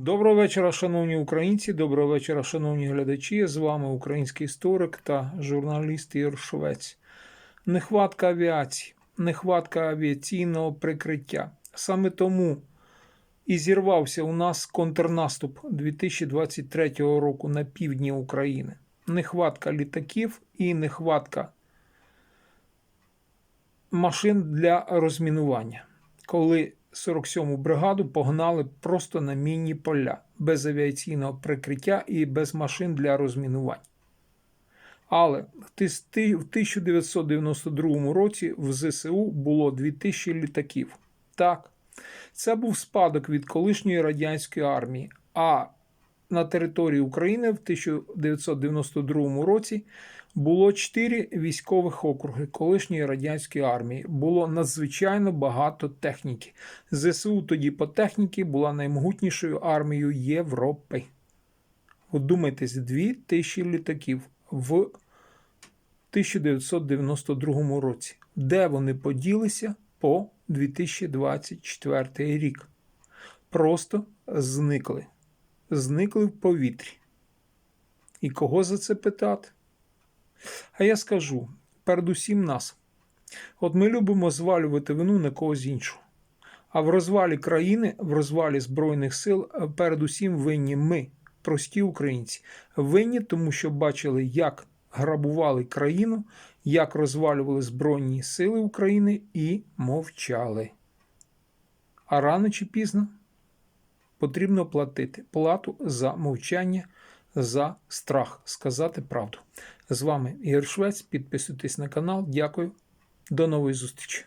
Доброго вечора, шановні українці, доброго вечора, шановні глядачі. З вами український історик та журналіст Ігор Швець. Нехватка авіації, нехватка авіаційного прикриття. Саме тому і зірвався у нас контрнаступ 2023 року на півдні України. Нехватка літаків і нехватка машин для розмінування. Коли 47-му бригаду погнали просто на мінні поля, без авіаційного прикриття і без машин для розмінувань. Але в тис- ти- в 1992 році в ЗСУ було 2000 літаків. Так, це був спадок від колишньої радянської армії. А на території України в 1992 році було 4 військових округи колишньої радянської армії. Було надзвичайно багато техніки. ЗСУ тоді по техніці була наймогутнішою армією Європи. Вдумайтесь, 2000 літаків в 1992 році. Де вони поділися по 2024 рік? Просто зникли. Зникли в повітрі. І кого за це питати? А я скажу передусім нас. От ми любимо звалювати вину на когось іншого. А в розвалі країни, в розвалі Збройних сил, е, передусім винні ми, прості українці. Винні, тому що бачили, як грабували країну, як розвалювали Збройні сили України і мовчали. А рано чи пізно потрібно платити плату за мовчання, за страх сказати правду. З вами Ігор Швець. Підписуйтесь на канал. Дякую. До нової зустрічі.